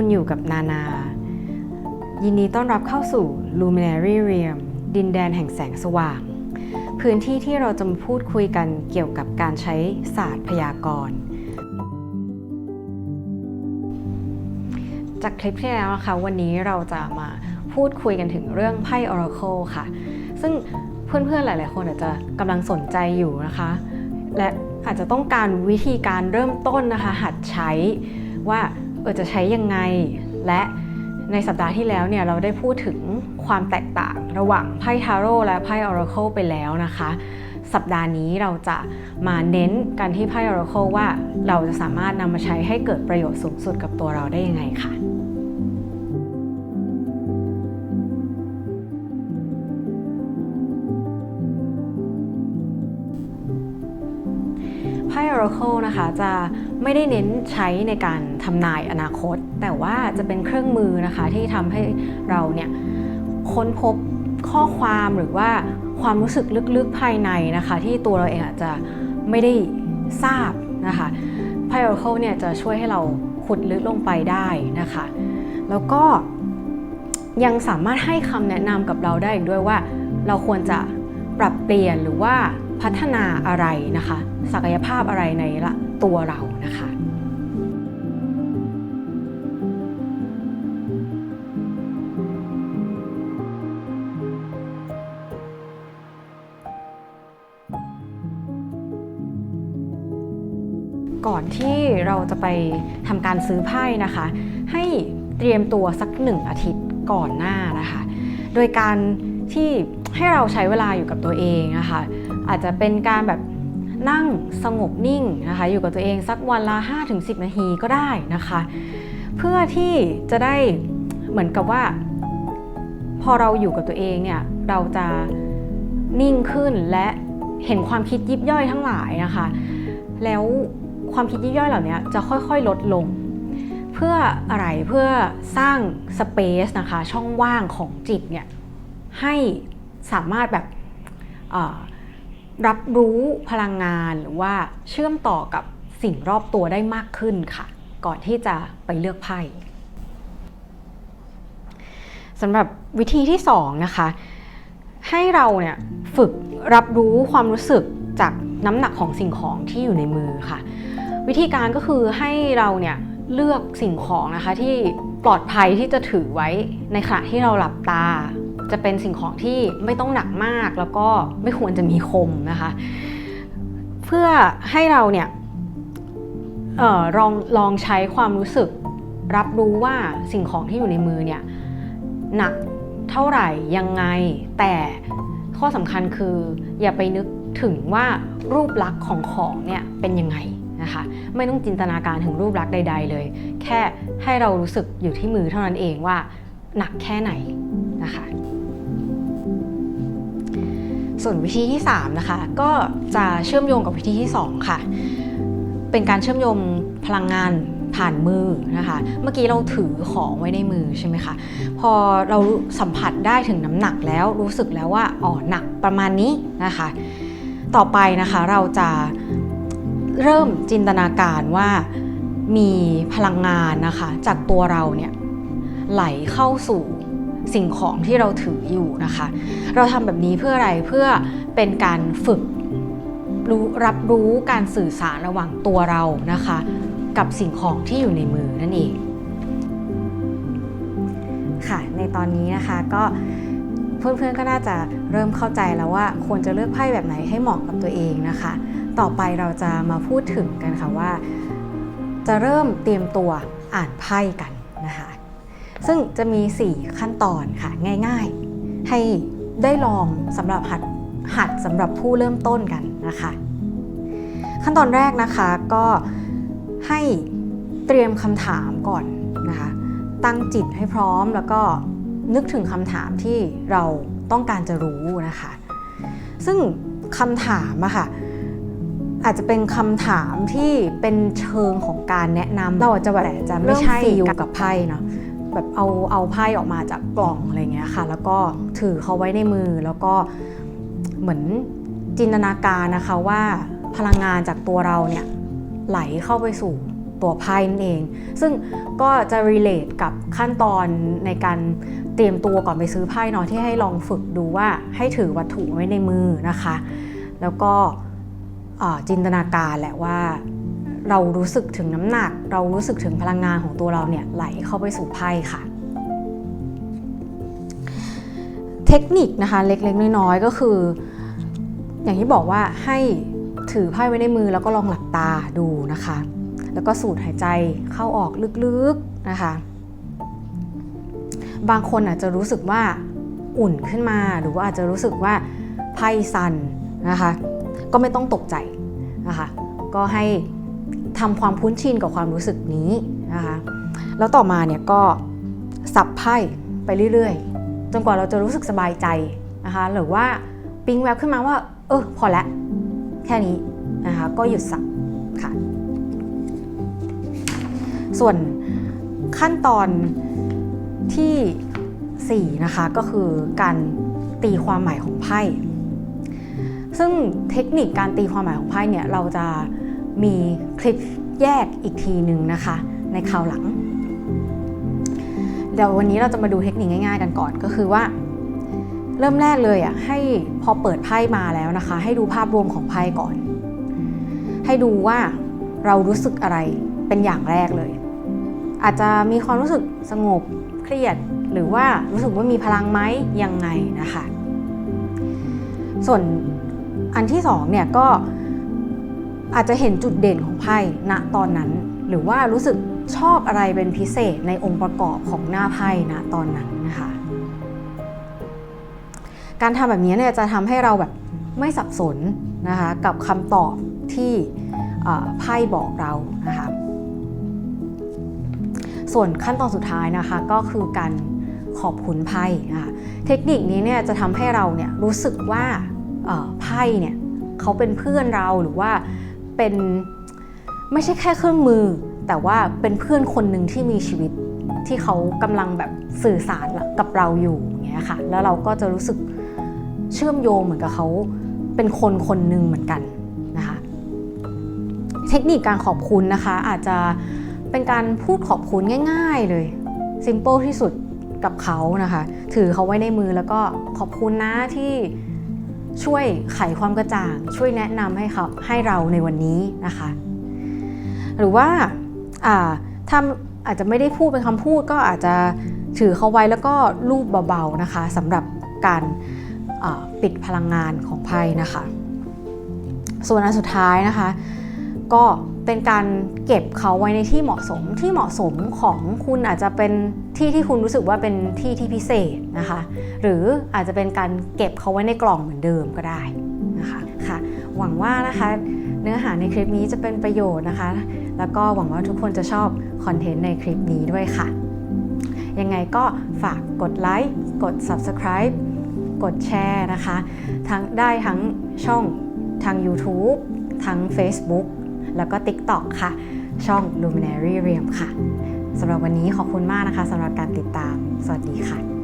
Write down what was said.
คุณอยู่กับนานา ยินดีต้อนรับเข้าสู่ Luminary Realm ดินแดนแห่งแสงสว่าง พื้นที่ที่เราจะมาพูดคุยกันเกี่ยวกับการใช้ศาสตร์พยากรณ์ จากคลิปที่แล้วนะคะ วันนี้เราจะมาพูดคุยกันถึงเรื่องไพ่ Oracle ค่ะ ซึ่งเพื่อนๆหลาย ๆ คนอาจจะกำลังสนใจอยู่นะคะ และอาจจะต้องการวิธีการเริ่มต้นนะคะ หัดใช้ว่า ออจะใช้ยังไง และในสัปดาห์ที่แล้วเนี่ยเราได้พูดถึงความแตกต่างระหว่างไพ่ทาโร่และไพ่ออร์เคิลไปแล้วนะคะ สัปดาห์นี้เราจะมาเน้นกันที่ไพ่ออร์เคิลว่าเราจะสามารถนำมาใช้ให้เกิดประโยชน์สูงสุดกับตัวเราได้ยังไงค่ะ Oracle นะคะจะไม่ได้เน้นใช้ในการทำนายอนาคต แต่ว่าจะเป็นเครื่องมือนะคะที่ทำให้เราเนี่ยค้นพบข้อความหรือว่าความรู้สึกลึกๆภายในนะคะ ที่ตัวเราเองอาจจะไม่ได้ทราบนะคะไพ่ Oracle เนี่ยจะช่วยให้เราขุดลึกลงไปได้นะคะ แล้วก็ยังสามารถให้คำแนะนำกับเราได้อีกด้วยว่า เราควรจะปรับเปลี่ยนหรือว่า พัฒนาอะไรนะคะ ศักยภาพอะไรในละตัวเรานะคะก่อนที่เราจะไปทำการซื้อไพ่นะคะ ให้เตรียมตัวสักหนึ่งอาทิตย์ก่อนหน้านะคะ โดยการที่ ให้เราใช้เวลาอยู่กับตัวเองนะคะอาจจะเป็นการแบบนั่งสงบนิ่งนะคะอยู่กับตัวเองสักวันละ 5-10 นาทีก็ได้นะคะ เพื่อที่จะได้เหมือนกับว่า พอเราอยู่กับตัวเองเนี่ยเราจะนิ่งขึ้นและเห็นความคิดยิบย่อยทั้งหลายนะคะ แล้วความคิดยิบย่อยเหล่านี้จะค่อยๆลดลง เพื่ออะไรเพื่อสร้างสเปซนะคะช่องว่างของจิตเนี่ยให้ สามารถแบบรับรู้พลังงานหรือว่าเชื่อมต่อกับสิ่งรอบตัวได้มากขึ้นค่ะ ก่อนที่จะไปเลือกไพ่สำหรับวิธีที่สองนะคะ ให้เราเนี่ยฝึกรับรู้ความรู้สึกจากน้ำหนักของสิ่งของที่อยู่ในมือค่ะ วิธีการก็คือให้เราเนี่ยเลือกสิ่งของนะคะที่ปลอดภัยที่จะถือไว้ในขณะที่เราหลับตา จะเป็นสิ่งของที่ไม่ต้องหนักมากแล้วก็ไม่ควรจะมีคมนะคะ เพื่อให้เราเนี่ยออลองลองใช้ความรู้สึกรับรู้ว่าสิ่งของที่อยู่ในมือเนี่ยหนักเท่าไหร่ยังไง แต่ข้อสำคัญคืออย่าไปนึกถึงว่ารูปลักษณ์ของของเนี่ยเป็นยังไงนะคะไม่ต้องจินตนาการถึงรูปลักษณ์ใด ๆ เลย แค่ให้เรารู้สึกอยู่ที่มือเท่านั้นเองว่าหนักแค่ไหนนะคะ ส่วนวิธีที่ 3 นะคะ ก็จะเชื่อมโยงกับวิธีที่ 2 ค่ะ เป็นการเชื่อมโยงพลังงานผ่านมือนะคะ เมื่อกี้เราถือของไว้ในมือใช่ไหมคะ พอเราสัมผัสได้ถึงน้ำหนักแล้วรู้สึกแล้วว่าอ๋อหนักประมาณนี้นะคะ ต่อไปนะคะเราจะเริ่มจินตนาการว่ามีพลังงานนะคะ จากตัวเราเนี่ยไหลเข้าสู่ สิ่งของที่เราถืออยู่นะคะ เราทำแบบนี้เพื่ออะไรเพื่อเป็นการฝึกรู้รับรู้การสื่อสารระหว่างตัวเรานะคะ กับสิ่งของที่อยู่ในมือนั่นเองค่ะในตอนนี้นะคะก็เพื่อนๆก็น่าจะเริ่มเข้าใจแล้วว่าควรจะเลือกไพ่แบบไหนให้เหมาะกับตัวเองนะคะ ต่อไปเราจะมาพูดถึงกันค่ะว่า จะเริ่มเตรียมตัวอ่านไพ่กัน ซึ่งจะมี 4 ขั้นตอนค่ะง่ายๆ ให้ได้ลองสำหรับหัดหัดสำหรับผู้เริ่มต้นกันนะคะ ขั้นตอนแรกนะคะก็ให้เตรียมคำถามก่อนนะคะ ตั้งจิตให้พร้อมแล้วก็นึกถึงคำถามที่เราต้องการจะรู้นะคะ ซึ่งคำถามอะค่ะอาจจะเป็นคำถามที่เป็นเชิงของการแนะนำเราอาจจะแบบแต่จะไม่ใช่ฟิลกับไพ่เนาะ แบบเอาเอาไพ่ออกมาจากกล่องอะไรเงี้ยค่ะ แล้วก็ถือเขาไว้ในมือแล้วก็เหมือนจินตนาการนะคะว่าพลังงานจากตัวเราเนี่ยไหลเข้าไปสู่ตัวไพ่นั่นเอง ซึ่งก็จะ relate กับขั้นตอนในการเตรียมตัวก่อนไปซื้อไพ่เนาะที่ให้ลองฝึกดูว่าให้ถือวัตถุไว้ในมือนะคะ แล้วก็จินตนาการแหละว่า เรารู้สึกถึงน้ำหนัก เรารู้สึกถึงพลังงานของตัวเราเนี่ยไหลเข้าไปสู่ไพ่ค่ะ เทคนิคนะคะเล็กๆน้อยๆก็คือ อย่างที่บอกว่าให้ถือไพ่ไว้ในมือแล้วก็ลองหลับตาดูนะคะ แล้วก็สูดหายใจเข้าออกลึกๆนะคะ บางคนอาจจะรู้สึกว่าอุ่นขึ้นมาหรือว่าอาจจะรู้สึกว่าไพ่สั่นนะคะ ก็ไม่ต้องตกใจนะคะ ก็ให้ ทำความคุ้นชินกับความรู้สึกนี้นะคะแล้วต่อมาเนี่ยก็สับไพ่ไปเรื่อยๆ จนกว่าเราจะรู้สึกสบายใจนะคะหรือว่าปิ๊งแวบขึ้นมาว่า เออพอล้วแค่นี้นะคะก็หยุดสับค่ะส่วนขั้นตอนที่ 4 นะคะก็คือการตีความหมายของไพ่ ซึ่งเทคนิคการตีความหมายของไพ่เนี่ยเราจะ มีคลิปแยกอีกทีหนึ่งนะคะ ในคราวหลัง เดี๋ยววันนี้เราจะมาดูเทคนิคง่ายๆกันก่อนก็คือว่า เริ่มแรกเลยอะให้พอเปิดไพ่มาแล้วนะคะ ให้ดูภาพรวมของไพ่ก่อน ให้ดูว่าเรารู้สึกอะไรเป็นอย่างแรกเลย อาจจะมีความรู้สึกสงบเครียดหรือว่ารู้สึกว่ามีพลังไหมยังไงนะคะ ส่วนอันที่สองเนี่ยก็ อาจจะเห็นจุดเด่นของไพ่ณตอนนั้น หรือว่ารู้สึกชอบอะไรเป็นพิเศษในองค์ประกอบของหน้าไพ่ณตอนนั้นนะคะ การทำแบบนี้เนี่ยจะทำให้เราแบบไม่สับสนนะคะกับคำตอบที่ไพ่บอกเรานะคะส่วนขั้นตอนสุดท้ายนะคะก็คือการขอบคุณไพ่นะคะเทคนิคนี้เนี่ยจะทำให้เราเนี่ยรู้สึกว่าไพ่เนี่ยเขาเป็นเพื่อนเราหรือว่า เป็นไม่ใช่แค่เครื่องมือ แต่ว่าเป็นเพื่อนคนหนึ่งที่มีชีวิตที่เขากำลังแบบสื่อสารกับเราอยู่อย่างเงี้ยค่ะ แล้วเราก็จะรู้สึกเชื่อมโยงเหมือนกับเขาเป็นคนคนหนึ่งเหมือนกันนะคะ เทคนิคการขอบคุณนะคะ อาจจะเป็นการพูดขอบคุณง่าย ๆเลย ซิมเ l ิลที่สุดกับเขานะคะ ถือเขาไว้ในมือแล้วก็ขอบคุณนะที่ ช่วยไขความกระจ่าง ช่วยแนะนำให้เขาให้เราในวันนี้นะคะ หรือว่าอาถ้าอาจจะไม่ได้พูดเป็นคำพูดก็อาจจะถือเขาไว้แล้วก็ลูบเบาๆนะคะสำหรับการปิดพลังงานของไพ่นะคะ ส่วนอันสุดท้ายนะคะ ก็เป็นการเก็บเขาไว้ในที่เหมาะสมที่เหมาะสมของคุณอาจจะเป็นที่ที่คุณรู้สึกว่าเป็นที่ที่พิเศษนะคะ หรืออาจจะเป็นการเก็บเขาไว้ในกล่องเหมือนเดิมก็ได้นะคะค่ะ หวังว่านะคะเนื้อหาในคลิปนี้จะเป็นประโยชน์นะคะ แล้วก็หวังว่าทุกคนจะชอบคอนเทนต์ในคลิปนี้ด้วยค่ะ ยังไงก็ฝากกดไลค์กด subscribe กดแชร์นะคะ ทั้งได้ทั้งช่องทาง YouTube ทั้ง Facebook แล้วก็ TikTok ค่ะ ช่อง Luminary r e a m ค่ะสำหรับวันนี้ขอบคุณมากนะคะสำหรับการติดตาม สวัสดีค่ะ